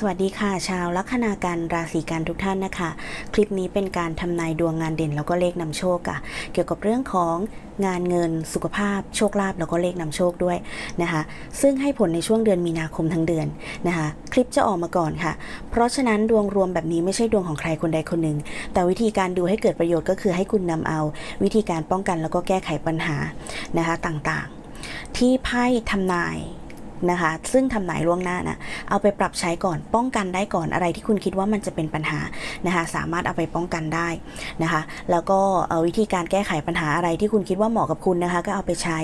สวัสดีค่ะ ชาวลัคนาการราศีกันทุกท่านนะคะ คลิปนี้เป็นการทำนายดวงงานเด่นแล้วก็เลขนำโชคค่ะ เกี่ยวกับเรื่องของงานเงินสุขภาพ โชคลาภแล้วก็เลขนำโชคด้วยนะคะ ซึ่งให้ผลในช่วงเดือนมีนาคมทั้งเดือนนะคะ คลิปจะออกมาก่อนค่ะ เพราะฉะนั้นดวงรวมแบบนี้ไม่ใช่ดวงของใครคนใดคนหนึ่ง แต่วิธีการดูให้เกิดประโยชน์ก็คือให้คุณนำเอา วิธีการป้องกันแล้วก็แก้ไขปัญหานะคะต่างๆ ที่ไพ่ทำนาย นะคะ ซึ่งทำนายล่วงหน้านะ เอาไปปรับใช้ก่อน ป้องกันได้ก่อนอะไรที่คุณคิดว่ามันจะเป็นปัญหานะคะ สามารถเอาไปป้องกันได้นะคะ แล้วก็วิธีการแก้ไขปัญหาอะไรที่คุณคิดว่าเหมาะกับคุณนะคะ ก็เอาไปใช้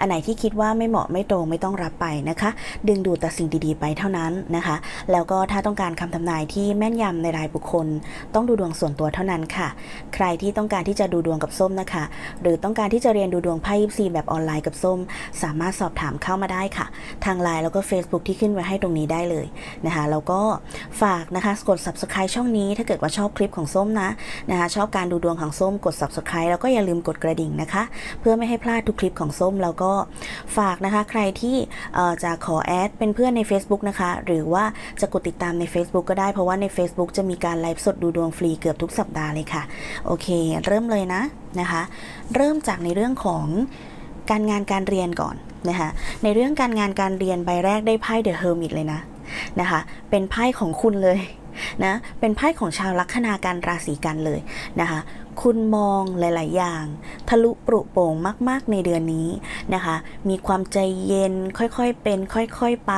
อันไหนที่คิดว่าไม่เหมาะไม่ตรงไม่ต้องรับไปนะคะ ดึงดูดแต่สิ่งดีๆ ไปเท่านั้นนะคะ แล้วก็ถ้าต้องการคำทำนายที่แม่นยำในรายบุคคล ต้องดูดวงส่วนตัวเท่านั้นค่ะ ใครที่ต้องการที่จะดูดวงกับส้มนะคะ หรือต้องการที่จะเรียนดูดวงไพ่ยิปซีแบบออนไลน์กับส้ม สามารถสอบถามเข้ามาได้ค่ะทางไลน์แล้วก็ Facebook ที่ขึ้นไว้ให้ตรงนี้ได้เลยนะคะแล้วก็ฝากนะคะกด subscribe ช่องนี้ ถ้าเกิดว่าชอบคลิปของส้มนะนะคะชอบการดูดวงของส้มกด subscribe แล้วก็อย่าลืมกดกระดิ่งนะคะ เพื่อไม่ให้พลาดทุกคลิปของส้มแล้วก็ฝากนะคะใครที่จะขอแอดเป็นเพื่อนใน Facebook นะคะ หรือว่าจะกดติดตามใน Facebook ก็ได้เพราะว่าใน Facebook จะมีการไลฟ์สดดูดวงฟรีเกือบทุกสัปดาห์เลยค่ะ โอเค เริ่มเลยนะนะคะ เริ่มจากในเรื่องของ การงานการเรียนก่อนนะคะในเรื่องการงานการเรียนใบแรกได้ไพ่เดอะเฮอร์มิตเลยนะนะคะเป็นไพ่ของคุณเลยนะเป็นไพ่ของชาวลัคนาการราศีกันเลยนะคะคุณมองหลาย ๆ อย่าง ทะลุปรุโปร่งมาก ๆ ในเดือนนี้นะคะ มีความใจเย็นค่อย ๆ เป็น ค่อย ๆ ไป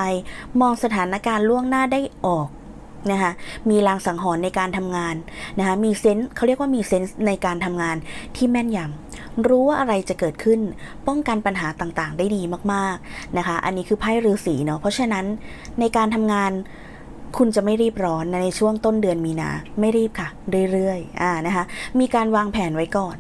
มองสถานการณ์ล่วงหน้าได้ออก นะคะมีลางสังหรณ์ในการทำงานนะคะมีเซนส์เขาเรียกว่ามีเซนส์ในการทำงานที่แม่นยำรู้ว่าอะไรจะเกิดขึ้น ป้องกันปัญหาต่างๆ ได้ดีมากๆนะคะ อันนี้คือไพ่ฤาษีเนาะเพราะฉะนั้นในการทำงานคุณจะไม่รีบร้อนในช่วงต้นเดือนมีนาไม่รีบค่ะ เรื่อยๆอ่านะคะมีการวางแผนไว้ก่อน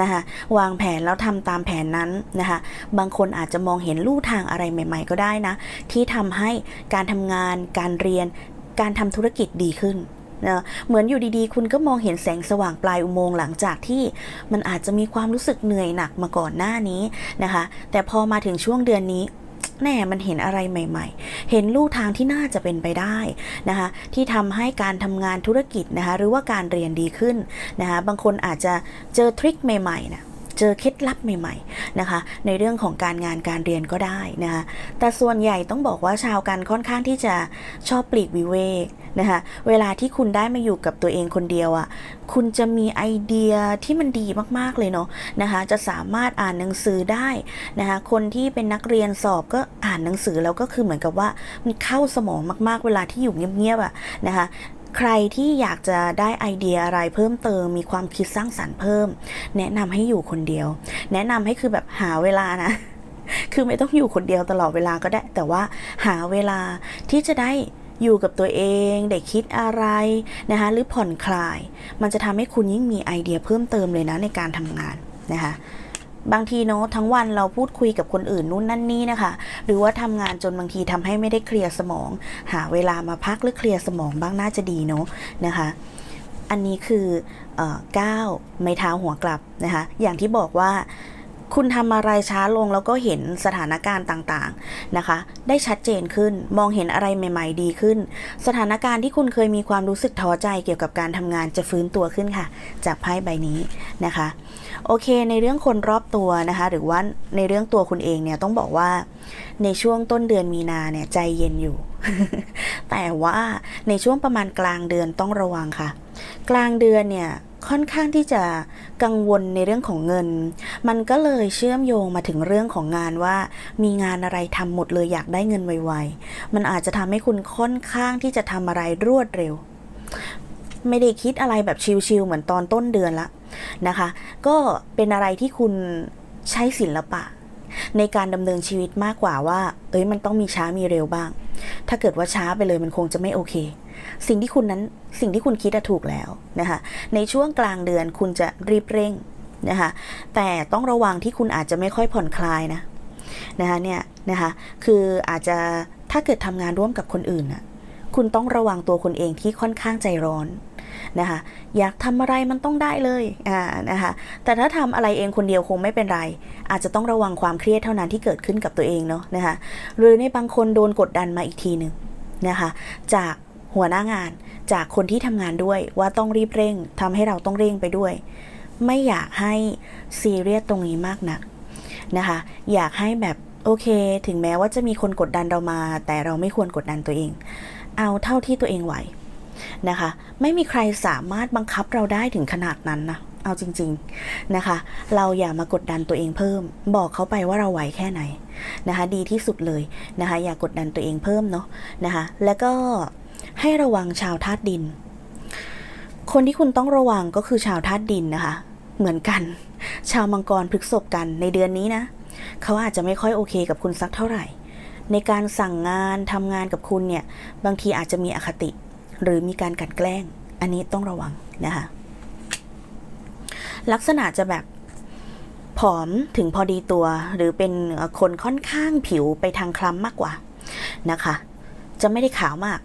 นะคะวางแผนแล้วทำตามแผนนั้นนะคะบางคนอาจจะมองเห็นลู่ทางอะไรใหม่ ๆ ก็ได้นะ ที่ทำให้การทำงานการเรียน การทำธุรกิจดีขึ้นนะเหมือนอยู่ดีๆ คุณก็มองเห็นแสงสว่างปลายอุโมงค์หลังจากที่มันอาจจะมีความรู้สึกเหนื่อยหนักมาก่อนหน้านี้นะคะ แต่พอมาถึงช่วงเดือนนี้แน่ มันเห็นอะไรใหม่ ๆ เห็นลู่ทางที่น่าจะเป็นไปได้นะคะที่ทำให้การทำงานธุรกิจนะคะหรือว่าการเรียนดีขึ้นนะคะบางคนอาจจะเจอทริคใหม่ๆนะ เจอเคล็ดลับใหม่ๆนะคะ ในเรื่องของการงานการเรียนก็ได้นะคะแต่ส่วนใหญ่ต้องบอกว่าชาวกันค่อนข้างที่จะชอบปลีกวิเวกนะคะเวลาที่คุณได้มาอยู่กับตัวเองคนเดียวอะ่ะคุณจะมีไอเดียที่มันดีมากๆเลยเนาะนะคะจะสามารถอ่านหนังสือได้นะคะคนที่เป็นนักเรียนสอบก็อ่านหนังสือแล้วก็คือเหมือนกับว่ามันเข้าสมองมากๆเวลาที่อยู่เงียบๆอะนะคะ ใครที่อยากจะได้ไอเดียอะไรเพิ่มเติม มีความคิดสร้างสรรค์เพิ่ม แนะนำให้อยู่คนเดียว แนะนำให้คือแบบหาเวลานะ คือไม่ต้องอยู่คนเดียวตลอดเวลาก็ได้ แต่ว่าหาเวลาที่จะได้อยู่กับตัวเองได้คิดอะไรนะคะหรือผ่อนคลาย มันจะทำให้คุณยิ่งมีไอเดียเพิ่มเติมเลยนะในการทำงานนะคะ บางทีเนาะทั้งวันเราพูดคุยกับคนอื่นนู่นนั่นนี่นะคะ หรือว่าทำงานจนบางทีทำให้ไม่ได้เคลียร์สมอง หาเวลามาพักหรือเคลียร์สมองบ้างน่าจะดีเนาะนะคะอันนี้คือเอ่อก้าไม่เท้าหัวกลับนะคะอย่างที่บอกว่า คุณทำอะไรช้าลงแล้วก็เห็นสถานการณ์ต่างๆนะคะ ได้ชัดเจนขึ้นมองเห็นอะไรใหม่ ๆ ดีขึ้น สถานการณ์ที่คุณเคยมีความรู้สึกท้อใจเกี่ยวกับการทำงานจะฟื้นตัวขึ้นค่ะ จากไพ่ใบนี้นะคะ โอเค ในเรื่องคนรอบตัวนะคะ หรือว่าในเรื่องตัวคุณเองเนี่ยต้องบอกว่า ในช่วงต้นเดือนมีนาเนี่ยใจเย็นอยู่ แต่ว่าในช่วงประมาณกลางเดือนต้องระวังค่ะ กลางเดือนเนี่ยค่อนข้างที่จะกังวลในเรื่องของเงิน มันก็เลยเชื่อมโยงมาถึงเรื่องของงานว่า มีงานอะไรทำหมดเลยอยากได้เงินไวๆ มันอาจจะทำให้คุณค่อนข้างที่จะทำอะไรรวดเร็ว ไม่ได้คิดอะไรแบบชิลๆเหมือนตอนต้นเดือนละนะคะ ก็เป็นอะไรที่คุณใช้ศิลปะ ในการดำเนินชีวิตมากกว่าว่า เอ้ยมันต้องมีช้ามีเร็วบ้าง ถ้าเกิดว่าช้าไปเลยมันคงจะไม่โอเค สิ่งที่คุณนั้นสิ่งที่คุณคิดถูกแล้วนะคะในช่วงกลางเดือนคุณจะรีบเร่งนะคะแต่ต้องระวังที่คุณอาจจะไม่ค่อยผ่อนคลายนะนะคะเนี่ยนะคะคืออาจจะถ้าเกิดทำงานร่วมกับคนอื่นน่ะคุณต้องระวังตัวคุณเองที่ค่อนข้างใจร้อนนะคะอยากทำอะไรมันต้องได้เลยอ่านะคะแต่ถ้าทำอะไรเองคนเดียวคงไม่เป็นไร อาจจะต้องระวังความเครียดเท่านั้นที่เกิดขึ้นกับตัวเองเนาะนะคะหรือในบางคนโดนกดดันมาอีกทีหนึ่งนะคะจาก หัวหน้างานจากคนที่ทำงานด้วยว่าต้องรีบเร่งทำให้เราต้องเร่งไปด้วย ไม่อยากให้ซีเรียสตรงนี้มากนักนะคะ อยากให้แบบโอเค ถึงแม้ว่าจะมีคนกดดันเรามา แต่เราไม่ควรกดดันตัวเอง เอาเท่าที่ตัวเองไหวนะคะ ไม่มีใครสามารถบังคับเราได้ถึงขนาดนั้นนะเอาจริง ๆนะคะ เราอย่ามากดดันตัวเองเพิ่ม บอกเขาไปว่าเราไหวแค่ไหนนะคะ ดีที่สุดเลยนะคะ อย่ากดดันตัวเองเพิ่มเนาะนะคะ แล้วก็ ให้ระวังชาวธาตุดิน คนที่คุณต้องระวังก็คือชาวธาตุดินนะคะ เหมือนกัน ชาวมังกรพฤกษบกันในเดือนนี้นะ เขาอาจจะไม่ค่อยโอเคกับคุณสักเท่าไหร่ ในการสั่งงานทำงานกับคุณเนี่ย บางทีอาจจะมีอคติ หรือมีการกลันแกล้ง อันนี้ต้องระวังนะคะ ลักษณะจะแบบผอมถึงพอดีตัวหรือเป็นคนค่อนข้างผิวไปทางคล้ำมากกว่านะคะ จะไม่ได้ขาวมาก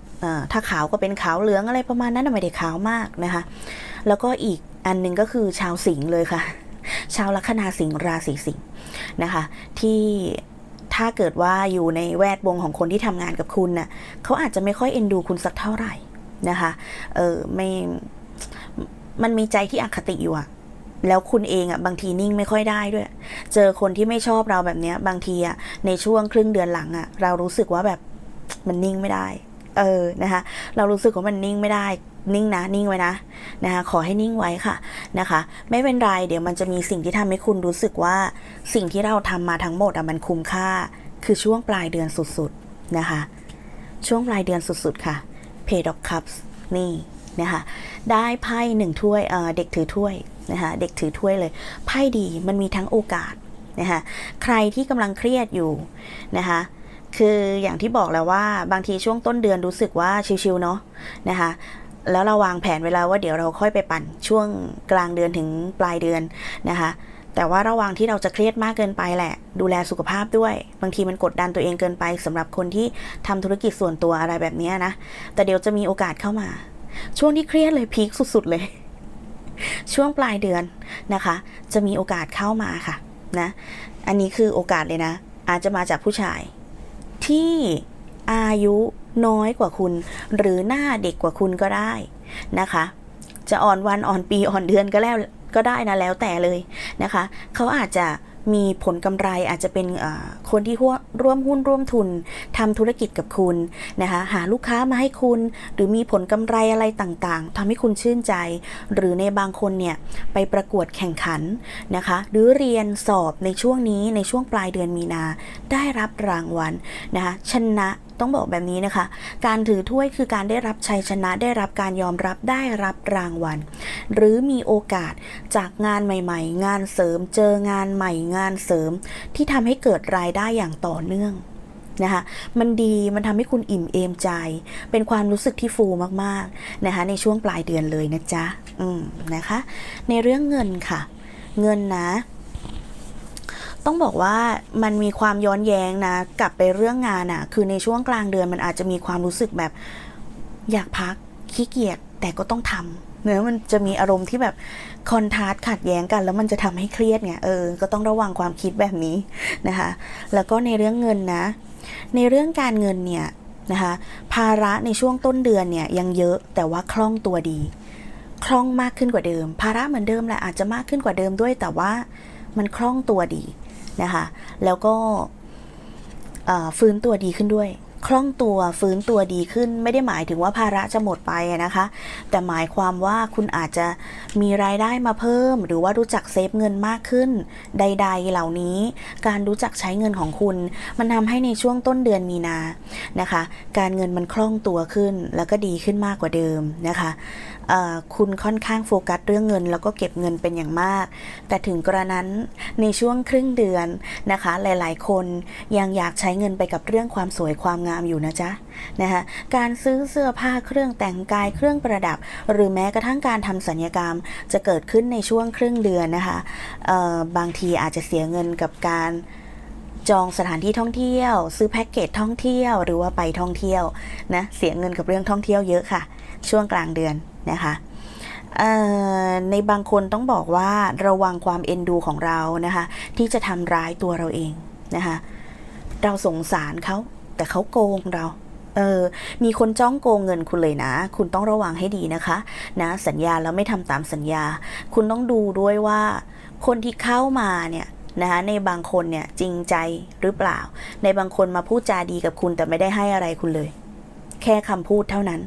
ถ้าขาวก็เป็นขาวเหลืองอะไรประมาณนั้นไม่ได้ขาวมากนะคะ แล้วก็อีกอันหนึงก็คือชาวสิงห์เลยค่ะ ชาวลัคนาสิงห์ราศีสิงห์นะคะ ที่ถ้าเกิดว่าอยู่ในแวดวงของคนที่ทำงานกับคุณน่ะเขาอาจจะไม่ค่อยเอ็นดูคุณสักเท่าไหร่นะคะเออไม่มันมีใจที่อคติอยู่อะแล้วคุณเองอะบางทีนิ่งไม่ค่อยได้ด้วย เจอคนที่ไม่ชอบเราแบบเนี้ย บางทีอะในช่วงครึ่งเดือนหลังอะเรารู้สึกว่าแบบมันนิ่งไม่ได้ เออนะคะเรารู้สึกว่ามันนิ่งไม่ได้นิ่งนะนิ่งไว้นะนะคะขอให้นิ่งไว้ค่ะนะคะ ไม่เป็นไรเดี๋ยวมันจะมีสิ่งที่ทำให้คุณรู้สึกว่า สิ่งที่เราทำมาทั้งหมดอะมันคุ้มค่า คือช่วงปลายเดือนสุดๆนะคะ ช่วงปลายเดือนสุดๆค่ะ Page of Cups นี่นะคะได้ไพ่หนึ่งถ้วยเเด็กถือถ้วยนะคะเด็กถือถ้วยเลยไพ่ดีมันมีทั้งโอกาสนะคะใครที่กำลังเครียดอยู่นะคะ คืออย่างที่บอกแล้วว่าบางทีช่วงต้นเดือนรู้สึกว่าชิวๆเนาะนะคะ แล้วเราวางแผนเวแลาว่าเดี๋ยวเราค่อยไปปั่นช่วงกลางเดือนถึงปลายเดือนนะคะแต่ว่าระว่างที่เราจะเครียดมากเกินไปแหละ ดูแลสุขภาพด้วย บางทีมันกดดันตัวเองเกินไปสำหรับคนที่ทำธุรกิจส่วนตัวอะไรแบบนี้นะ แต่เดี๋ยวจะมีโอกาสเข้ามา ช่วงที่เครียดเลยพีคสุด ๆ เลย ช่วงปลายเดือนนะคะ จะมีโอกาสเข้ามาค่ะนะ อันนี้คือโอกาสเลยนะ อาจจะมาจากผู้ชาย ที่อายุน้อยกว่าคุณ หรือหน้าเด็กกว่าคุณก็ได้นะคะ จะอ่อนวันอ่อนปีอ่อนเดือนก็แล้วก็ได้นะแล้วแต่เลยนะคะ เขาอาจจะ มีผลกำไรอาจจะเป็นคนที่ร่วมร่วมหุ้นร่วมทุนทำธุรกิจกับคุณนะคะหาลูกค้ามาให้คุณ หรือมีผลกำไรอะไรต่างๆทำให้คุณชื่นใจ หรือในบางคนเนี่ยไปประกวดแข่งขันนะคะหรือเรียนสอบในช่วงนี้ในช่วงปลายเดือนมีนา ได้รับรางวัลนะคะชนะ ต้องบอกแบบนี้นะคะ การถือถ้วยคือการได้รับชัยชนะได้รับการยอมรับได้รับรางวัล หรือมีโอกาสจากงานใหม่ ๆ งานเสริมเจองานใหม่งานเสริม ที่ทำให้เกิดรายได้อย่างต่อเนื่องนะคะมันดีมันทำให้คุณอิ่มเอมใจ เป็นความรู้สึกที่ฟูมากๆนะคะในช่วงปลายเดือนเลยนะจ๊ะอืมนะคะ ในเรื่องเงินค่ะ เงินนะ ต้องบอกว่ามันมีความย้อนแย้งนะ กลับไปเรื่องงานอะ่ะ คือในช่วงกลางเดือนมันอาจจะมีความรู้สึกแบบอยากพักขี้เกียจแต่ก็ต้องทำเนื้อมันจะมีอารมณ์ที่แบบคอนทราสต์ขัดแย้งกัน แล้วมันจะทำให้เครียดไงเออ ก็ต้องระวังความคิดแบบนี้นะคะ แล้วก็ในเรื่องเงินนะ ในเรื่องการเงินเนี่ยนะคะภาระในช่วงต้นเดือนเนี่ยยังเยอะแต่ว่าคล่องตัวดี คล่องมากขึ้นกว่าเดิม ภาระเหมือนเดิมแหละอาจจะมากขึ้นกว่าเดิมด้วย แต่ว่ามันคล่องตัวดี นะคะ แล้วก็ฟื้นตัวดีขึ้นด้วย คล่องตัวฟื้นตัวดีขึ้น ไม่ได้หมายถึงว่าภาระจะหมดไปนะคะ แต่หมายความว่าคุณอาจจะมีรายได้มาเพิ่ม หรือว่ารู้จักเซฟเงินมากขึ้น ใด ๆ เหล่านี้ การรู้จักใช้เงินของคุณ มันทำให้ในช่วงต้นเดือนมีนานะคะ การเงินมันคล่องตัวขึ้น แล้วก็ดีขึ้นมากกว่าเดิมนะคะคุณค่อนข้างโฟกัสเรื่องเงิน แล้วก็เก็บเงินเป็นอย่างมาก แต่ถึงกระนั้นในช่วงครึ่งเดือนนะคะ หลาย ๆ คนยังอยากใช้เงินไปกับเรื่องความสวยความงามอยู่นะจ๊ะนะคะการซื้อเสื้อผ้าเครื่องแต่งกายเครื่องประดับ หรือแม้กระทั่งการทำสัญญกรรมจะเกิดขึ้นในช่วงครึ่งเดือนนะคะบางทีอาจจะเสียเงินกับการจองสถานที่ท่องเที่ยว ซื้อแพ็กเกจท่องเที่ยวหรือว่าไปท่องเที่ยวนะเสียเงินกับเรื่องท่องเที่ยวเยอะค่ะ ช่วงกลางเดือนนะคะในบางคนต้องบอกว่าระวังความเอ็นดูของเรานะคะ ที่จะทำร้ายตัวเราเองนะคะ เราสงสารเขา แต่เขาโกงเราเออ มีคนจ้องโกงเงินคุณเลยนะ คุณต้องระวังให้ดีนะคะ นะ สัญญาแล้วไม่ทำตามสัญญา คุณต้องดูด้วยว่า คนที่เข้ามาเนี่ยนะคะในบางคนเนี่ยจริงใจหรือเปล่า ในบางคนมาพูดจาดีกับคุณแต่ไม่ได้ให้อะไรคุณเลย แค่คำพูดเท่านั้น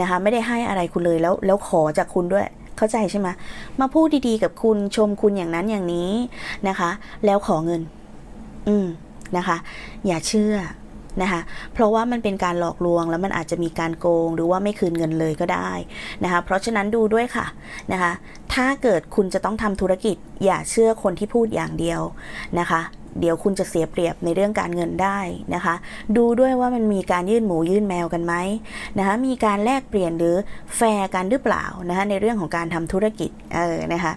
นะคะ ไม่ได้ให้อะไรคุณเลยแล้วแล้วขอจากคุณด้วยเข้าใจใช่ไหมมาพูดดีๆกับคุณชมคุณอย่างนั้นอย่างนี้นะคะ แล้วขอเงิน อืมนะคะ อย่าเชื่อ นะคะเพราะว่ามันเป็นการหลอกลวงแล้วมันอาจจะมีการโกง หรือว่าไม่คืนเงินเลยก็ได้นะคะเพราะฉะนั้นดูด้วยค่ะนะคะถ้าเกิดคุณจะต้องทำธุรกิจอย่าเชื่อคนที่พูดอย่างเดียวนะคะเดี๋ยวคุณจะเสียเปรียบในเรื่องการเงินได้นะคะ ดูด้วยว่ามันมีการยื่นหมูยื่นแมวกันไหมนะคะ มีการแลกเปลี่ยนหรือแฟร์กันหรือเปล่านะคะในเรื่องของการทำธุรกิจ เออ นะคะ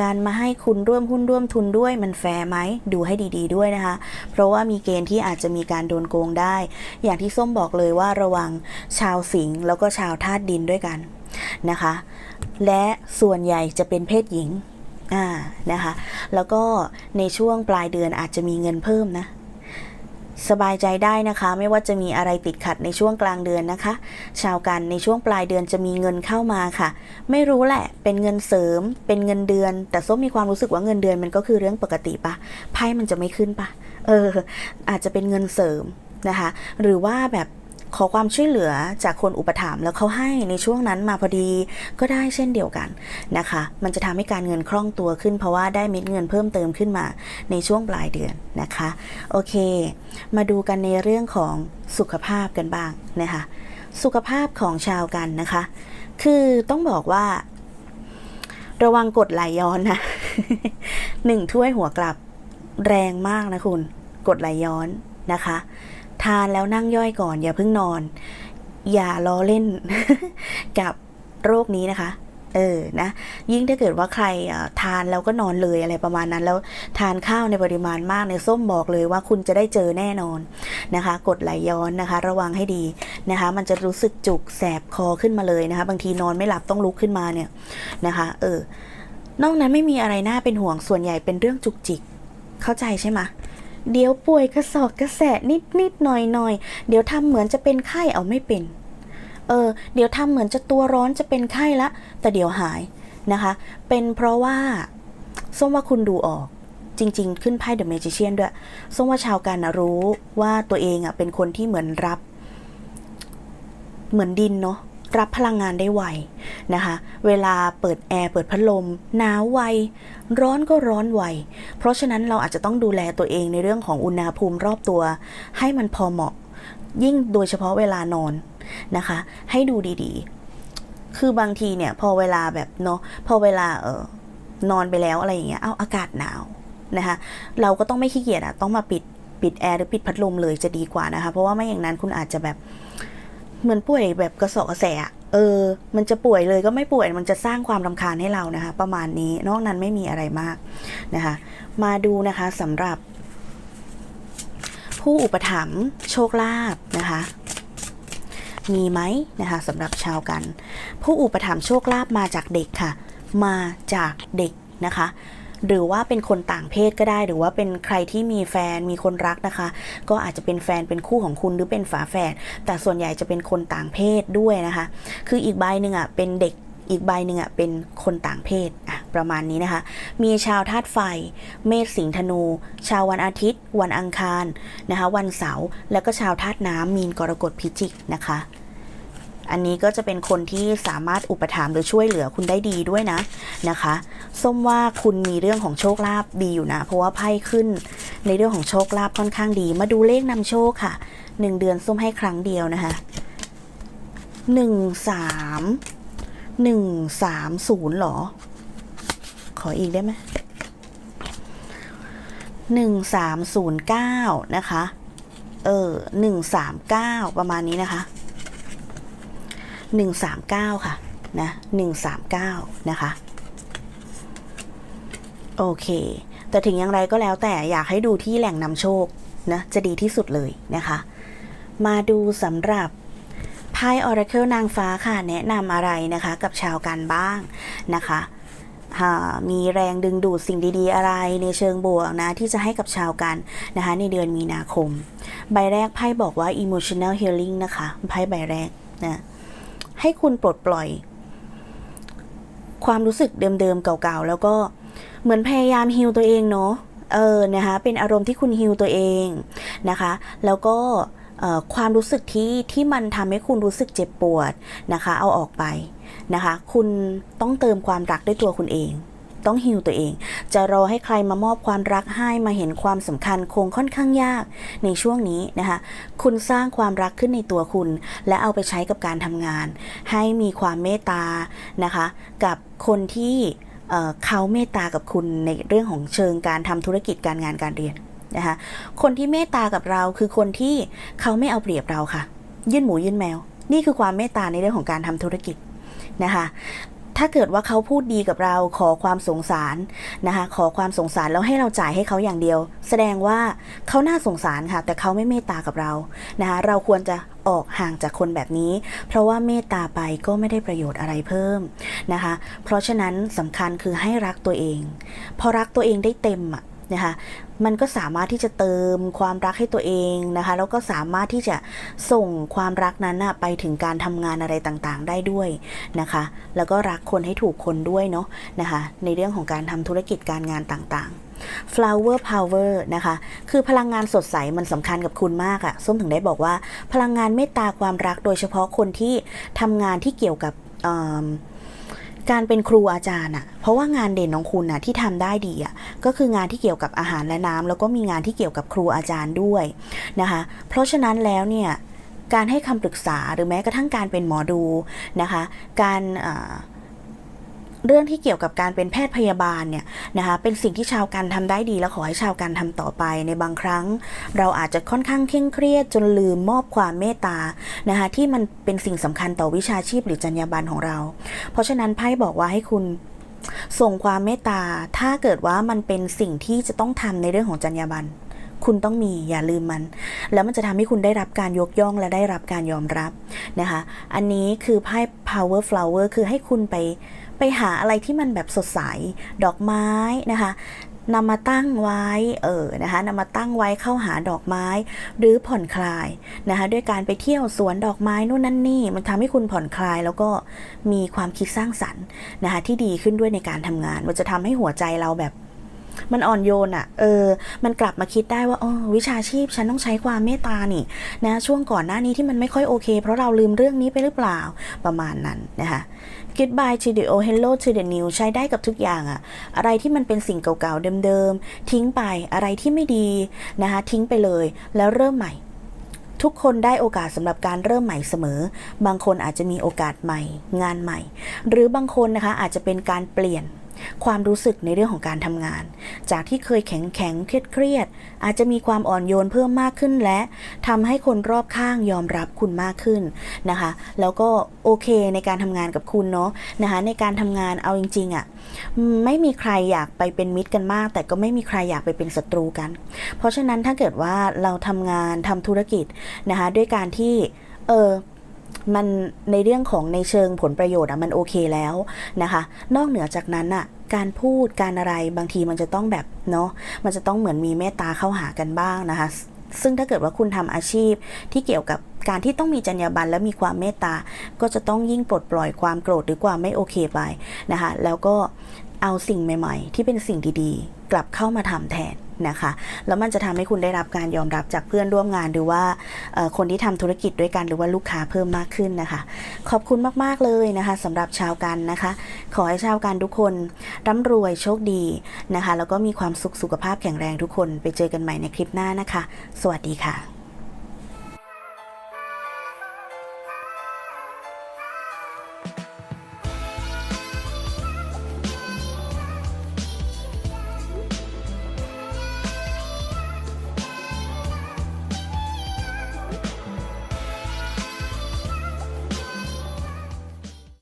การมาให้คุณร่วมหุ้นร่วมทุนด้วยมันแฟร์ไหม ดูให้ดี ๆ ด้วยนะคะ เพราะว่ามีเกณฑ์ที่อาจจะมีการโดนโกงได้ อย่างที่ส้มบอกเลยว่าระวังชาวสิงห์แล้วก็ชาวธาตุดินด้วยกันนะคะ และส่วนใหญ่จะเป็นเพศหญิง อ่านะคะแล้วก็ในช่วงปลายเดือนอาจจะมีเงินเพิ่มนะ สบายใจได้นะคะ ไม่ว่าจะมีอะไรติดขัดในช่วงกลางเดือนนะคะ ชาวกันในช่วงปลายเดือนจะมีเงินเข้ามาค่ะ ไม่รู้แหละเป็นเงินเสริม เป็นเงินเดือน แต่ส้มมีความรู้สึกว่าเงินเดือนมันก็คือเรื่องปกติปะไพ่มันจะไม่ขึ้นปะเอออาจจะเป็นเงินเสริมนะคะ หรือว่าแบบ ขอความช่วยเหลือจากคนอุปถัมภ์แล้วเขาให้ในช่วงนั้นมาพอดีก็ได้เช่นเดียวกันนะคะ มันจะทำให้การเงินคล่องตัวขึ้น เพราะว่าได้เม็ดเงินเพิ่มเติมขึ้นมาในช่วงปลายเดือนนะคะ โอเค มาดูกันในเรื่องของสุขภาพกันบ้างนะคะสุขภาพของชาวกันนะคะ คือต้องบอกว่า ระวังกดไหลย้อนนะหนึ่งถ้วยหัวกลับแรงมากนะคุณ กดไหลย้อนนะคะ ทานแล้วนั่งย่อยก่อน อย่าเพิ่งนอน อย่าล้อเล่นกับโรคนี้นะคะ เออนะยิ่งถ้าเกิดว่าใครทานแล้วก็นอนเลยอะไรประมาณนั้น แล้วทานข้าวในปริมาณมากในยส้มบอกเลยว่าคุณจะได้เจอแน่นอนนะคะ กดไหลย้อนนะคะ ระวังให้ดีนะคะ มันจะรู้สึกจุกแสบคอขึ้นมาเลยนะคะ บางทีนอนไม่หลับต้องลุกขึ้นมาเนี่ยนะคะ เออนอกนั้นไม่มีอะไรน่าเป็นห่วงส่วนใหญ่เป็นเรื่องจุกจิกเข้าใจใช่ไหม เดี๋ยวป่วยกระสอบกระแสะนิดนิดหน่อยหน่อยเดี๋ยวทำเหมือนจะเป็นไข้เอาไม่เป็น เออ เดี๋ยวทำเหมือนจะตัวร้อนจะเป็นไข้ละ แต่เดี๋ยวหายนะคะ เป็นเพราะว่าส้มว่าคุณดูออกจริง ๆ ขึ้นไพ่เดอะเมจิเชียนด้วยส้มว่าชาวการนะรู้ว่าตัวเองอะเป็นคนที่เหมือนรับ เหมือนดินเนาะ รับพลังงานได้ไวนะคะ เวลาเปิดแอร์เปิดพัดลมหนาวไว ร้อนก็ร้อนไว เพราะฉะนั้นเราอาจจะต้องดูแลตัวเองในเรื่องของอุณหภูมิรอบตัว ให้มันพอเหมาะ ยิ่งโดยเฉพาะเวลานอนนะคะ ให้ดูดีๆ คือบางทีเนี่ยพอเวลาแบบเนาะพอเวลาเออนอนไปแล้วอะไรอย่างเงี้ยเอาอากาศหนาวนะคะเราก็ต้องไม่ขี้เกียจอะต้องมาปิดปิดแอร์หรือปิดพัดลมเลยจะดีกว่านะคะ เพราะว่าไม่อย่างนั้นคุณอาจจะแบบ เหมือนป่วยแบบกระสอบกระแสอะเออ มันจะป่วยเลยก็ไม่ป่วย มันจะสร้างความรำคาญให้เรานะคะ ประมาณนี้ นอกนั้นไม่มีอะไรมากนะคะ มาดูนะคะสำหรับ ผู้อุปถัมภ์โชคลาภนะคะ มีไหมนะคะสำหรับชาวกัน ผู้อุปถัมภ์โชคลาภมาจากเด็กค่ะ มาจากเด็กนะคะ หรือว่าเป็นคนต่างเพศก็ได้ หรือว่าเป็นใครที่มีแฟนมีคนรักนะคะ ก็อาจจะเป็นแฟนเป็นคู่ของคุณหรือเป็นฝาแฝดแต่ส่วนใหญ่จะเป็นคนต่างเพศด้วยนะคะ คืออีกใบหนึ่งอะเป็นเด็กอีกใบหนึ่งอะเป็นคนต่างเพศอะประมาณนี้นะคะ มีชาวธาตุไฟ เมษสิงห์ธนู ชาววันอาทิตย์ วันอังคารนะคะ วันเสาร์แล้วก็ชาวธาตุน้ำมีนกรกฎพิจิกนะคะ อันนี้ก็จะเป็นคนที่สามารถอุปถัมภ์หรือช่วยเหลือคุณได้ดีด้วยนะนะคะส้มว่าคุณมีเรื่องของโชคลาภดีอยู่นะ เพราะว่าไพ่ขึ้นในเรื่องของโชคลาภค่อนข้างดี มาดูเลขนำโชคค่ะหนึ่งเดือนส้มให้ครั้งเดียวนะคะหนึ่งสามหนึ่งสามศูนย์หรอ ขออีกได้ไหมหนึ่งสามศูนย์เก้านะคะ เออหนึ่งสามเก้าประมาณนี้นะคะ 139 ค่ะนะ139 นะคะ โอเค แต่ถึงอย่างไรก็แล้วแต่อยากให้ดูที่แหล่งนำโชคนะจะดีที่สุดเลยนะคะ มาดูสำหรับไพ่ Oracle นางฟ้าค่ะ แนะนำอะไรนะคะ กับชาวกันบ้างนะคะมีแรงดึงดูดสิ่งดีๆ อะไรในเชิงบวกนะ ที่จะให้กับชาวกันนะคะ ในเดือนมีนาคม ใบแรกไพ่บอกว่า emotional healing นะคะ ไพ่ใบแรกนะ ให้คุณปลดปล่อย ความรู้สึกเดิมๆเก่าๆ แล้วก็เหมือนพยายามฮิวตัวเองเนาะเออนะคะเป็นอารมณ์ที่คุณฮิวตัวเองนะคะ แล้วก็ความรู้สึกที่ที่มันทำให้คุณรู้สึกเจ็บปวดนะคะ เอาออกไปนะคะ คุณต้องเติมความรักด้วยตัวคุณเอง ต้องฮิวตัวเอง จะรอให้ใครมามอบความรักให้มาเห็นความสำคัญคงค่อนข้างยากในช่วงนี้นะคะ คุณสร้างความรักขึ้นในตัวคุณ และเอาไปใช้กับการทำงาน ให้มีความเมตตานะคะ กับคนที่เขาเมตตากับคุณในเรื่องของเชิงการทำธุรกิจการงานการเรียนนะคะคนที่เมตตากับเราคือคนที่เขาไม่เอาเปรียบเราค่ะ ยื่นหมูยื่นแมว นี่คือความเมตตาในเรื่องของการทำธุรกิจนะคะ ถ้าเกิดว่าเขาพูดดีกับเราขอความสงสารนะคะ ขอความสงสารแล้วให้เราจ่ายให้เขาอย่างเดียว แสดงว่าเขาน่าสงสารค่ะ แต่เขาไม่เมตตากับเรานะคะเราควรจะออกห่างจากคนแบบนี้ เพราะว่าเมตตาไปก็ไม่ได้ประโยชน์อะไรเพิ่มนะคะ เพราะฉะนั้นสำคัญคือให้รักตัวเอง พอรักตัวเองได้เต็มอะนะคะ มันก็สามารถที่จะเติมความรักให้ตัวเองนะคะ แล้วก็สามารถที่จะส่งความรักนั้นนะไปถึงการทำงานอะไรต่างๆ ได้ด้วยนะคะ แล้วก็รักคนให้ถูกคนด้วยเนาะนะคะ ในเรื่องของการทำธุรกิจการงานต่างๆ flower power นะคะ คือพลังงานสดใสมันสำคัญกับคุณมากอะส้มถึงได้บอกว่า พลังงานเมตตาความรักโดยเฉพาะคนที่ทำงานที่เกี่ยวกับ การเป็นครูอาจารย์อะเพราะว่างานเด่นของคุณอะที่ทำได้ดีอะก็คืองานที่เกี่ยวกับอาหารและน้ำแล้วก็มีงานที่เกี่ยวกับครูอาจารย์ด้วยนะคะ เพราะฉะนั้นแล้วเนี่ยการให้คำปรึกษาหรือแม้กระทั่งการเป็นหมอดูนะคะ การอ่า เรื่องที่เกี่ยวกับการเป็นแพทย์พยาบาลเนี่ยนะคะเป็นสิ่งที่ชาวการทำได้ดีแล้วขอให้ชาวการทำต่อไปในบางครั้ง เราอาจจะค่อนข้างเคร่งเครียดจนลืมมอบความเมตตานะคะที่มันเป็นสิ่งสำคัญต่อวิชาชีพหรือจรรยาบรรณของเรา เพราะฉะนั้นไพ่บอกว่าให้คุณส่งความเมตตาถ้าเกิดว่ามันเป็นสิ่งที่จะต้องทำในเรื่องของจรรยาบรรณคุณต้องมีอย่าลืมมัน แล้วมันจะทำให้คุณได้รับการยกย่องและได้รับการยอมรับนะคะ อันนี้คือไพ่ power flower คือให้คุณไป ไปหาอะไรที่มันแบบสดใส ดอกไม้นะคะนำมาตั้งไว้เออนะคะนำมาตั้งไว้เข้าหาดอกไม้ หรือผ่อนคลายนะคะด้วยการไปเที่ยวสวนดอกไม้นู่นนั่นนี่ มันทำให้คุณผ่อนคลาย แล้วก็มีความคิดสร้างสรรค์นะคะที่ดีขึ้นด้วยในการทำงาน มันจะทำให้หัวใจเราแบบ มันอ่อนโยนอะ่ะเออ มันกลับมาคิดได้ว่าอ๋อวิชาชีพฉันต้องใช้ความเมตตานี่นะช่วงก่อนหน้านี้ที่มันไม่ค่อยโอเค เพราะเราลืมเรื่องนี้ไปหรือเปล่าประมาณนั้นนะคะ Goodbye to the old hello to the new ใช้ได้กับทุกอย่างอะอะไรที่มันเป็นสิ่งเก่าๆเดิมๆ ทิ้งไปอะไรที่ไม่ดีนะคะทิ้งไปเลยแล้วเริ่มใหม่ ทุกคนได้โอกาสสำหรับการเริ่มใหม่เสมอ บางคนอาจจะมีโอกาสใหม่ งานใหม่ หรือบางคนนะคะอาจจะเป็นการเปลี่ยน ความรู้สึกในเรื่องของการทำงาน จากที่เคยแข็งแข็งเครียดเครียด อาจจะมีความอ่อนโยนเพิ่มมากขึ้นและทำให้คนรอบข้างยอมรับคุณมากขึ้นนะคะ แล้วก็โอเคในการทำงานกับคุณเนาะนะคะในการทำงานเอาจริงๆอะ่ะไม่มีใครอยากไปเป็นมิตรกันมาก แต่ก็ไม่มีใครอยากไปเป็นศัตรูกัน เพราะฉะนั้นถ้าเกิดว่าเราทำงานทำธุรกิจนะคะด้วยการที่เออ มันในเรื่องของในเชิงผลประโยชน์อะมันโอเคแล้วนะคะ นอกเหนือจากนั้นอะการพูดการอะไรบางทีมันจะต้องแบบเนาะมันจะต้องเหมือนมีเมตตาเข้าหากันบ้างนะคะ ซึ่งถ้าเกิดว่าคุณทำอาชีพที่เกี่ยวกับการที่ต้องมีจรรยาบรรณและมีความเมตตา ก็จะต้องยิ่งปลดปล่อยความโกรธหรือความไม่โอเคไปนะคะ แล้วก็ เอาสิ่งใหม่ ๆ ที่เป็นสิ่งดีๆ กลับเข้ามาทำแทนนะคะ แล้วมันจะทำให้คุณได้รับการยอมรับจากเพื่อนร่วมงานหรือว่าคนที่ทำธุรกิจด้วยกันหรือว่าลูกค้าเพิ่มมากขึ้นนะคะ ขอบคุณมากๆเลยนะคะสำหรับชาวกันนะคะ ขอให้ชาวกันทุกคนร่ำรวยโชคดีนะคะ แล้วก็มีความสุขสุขภาพแข็งแรงทุกคน ไปเจอกันใหม่ในคลิปหน้านะคะ สวัสดีค่ะ